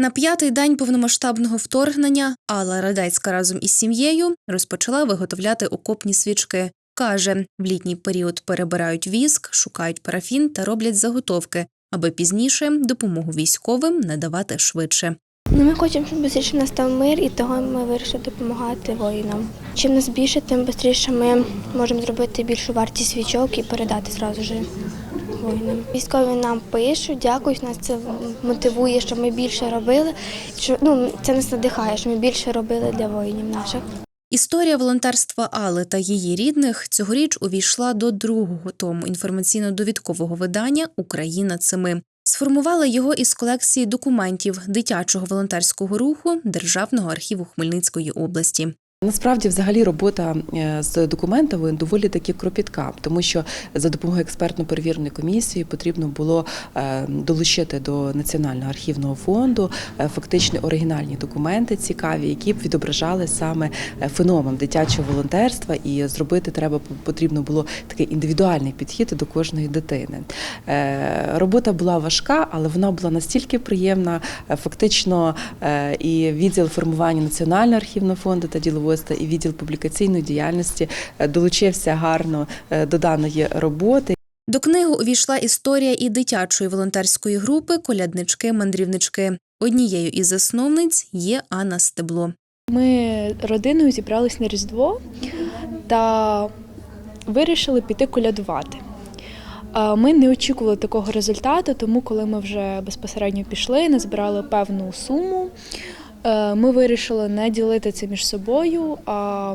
На п'ятий день повномасштабного вторгнення Алла Радецька разом із сім'єю розпочала виготовляти окопні свічки. Каже, в літній період перебирають віск, шукають парафін та роблять заготовки, аби пізніше допомогу військовим надавати швидше. Ну, ми хочемо, щоб швидше настав мир, і того ми вирішили допомагати воїнам. Чим нас більше, тим швидше ми можемо зробити більшу вартість свічок і передати зразу ж воїнам. Військові нам пишуть, дякують, нас це мотивує, щоб ми більше робили. Що, ну, це нас надихає, що ми більше робили для воїнів наших. Історія волонтерства Алли та її рідних цьогоріч увійшла до другого тому інформаційно-довідкового видання Україна цими. Сформувала його із колекції документів дитячого волонтерського руху Державного архіву Хмельницької області. Насправді, взагалі, робота е, з документами доволі таки кропітка, тому що за допомогою експертно перевіреної комісії потрібно було е, долучити до національного архівного фонду е, фактично оригінальні документи цікаві, які б відображали саме феномен дитячого волонтерства, і зробити треба потрібно було такий індивідуальний підхід до кожної дитини. Робота була важка, але вона була настільки приємна. Фактично, і відділ формування національного архівного фонду та діловодства, і відділ публікаційної діяльності е, долучився гарно е, до даної роботи. До книги увійшла історія і дитячої волонтерської групи Коляднички-мандрівнички. Однією із засновниць є Анна Стебло. Ми родиною зібрались на Різдво та вирішили піти колядувати. Ми не очікували такого результату, тому коли ми вже безпосередньо пішли, назбирали певну суму, ми вирішили не ділити це між собою, а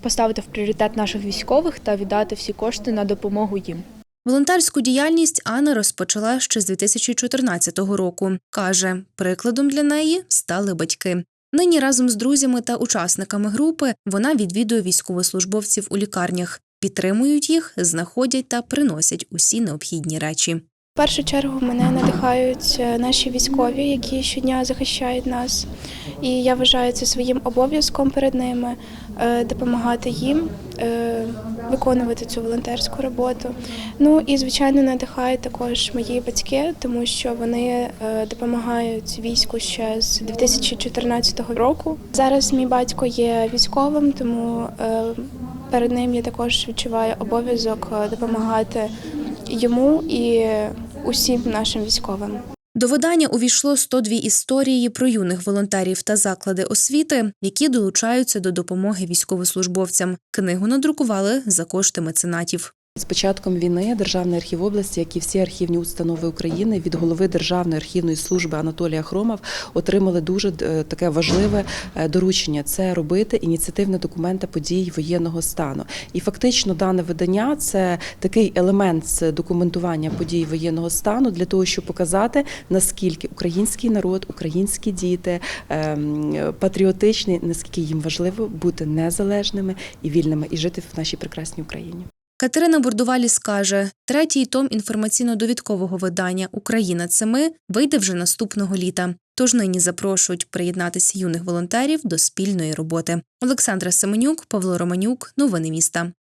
поставити в пріоритет наших військових та віддати всі кошти на допомогу їм. Волонтерську діяльність Анна розпочала ще з 2014 року. Каже, прикладом для неї стали батьки. Нині разом з друзями та учасниками групи вона відвідує військовослужбовців у лікарнях, підтримують їх, знаходять та приносять усі необхідні речі. В першу чергу мене надихають е, наші військові, які щодня захищають нас. І я вважаю це своїм обов'язком перед ними е, допомагати їм е, виконувати цю волонтерську роботу. Ну і звичайно надихають також мої батьки, тому що вони допомагають війську ще з 2014 року. Зараз мій батько є військовим, тому перед ним я також відчуваю обов'язок допомагати йому і усім нашим військовим. До видання увійшло 102 історії про юних волонтерів та заклади освіти, які долучаються до допомоги військовослужбовцям. Книгу надрукували за кошти меценатів. З початком війни Державний архів області, як і всі архівні установи України, від голови Державної архівної служби Анатолія Хромов отримали дуже е, таке важливе е, доручення це робити ініціативні документи подій воєнного стану. І фактично дане видання це такий елемент документування подій воєнного стану для того, щоб показати наскільки український народ, українські діти ем, патріотичні, наскільки їм важливо бути незалежними і вільними і жити в нашій прекрасній Україні. Катерина Бурдувалі скаже, третій том інформаційно-довідкового видання Україна це ми вийде вже наступного літа. Тож нині запрошують приєднатися юних волонтерів до спільної роботи. Олександра Семенюк, Павло Романюк, новини міста.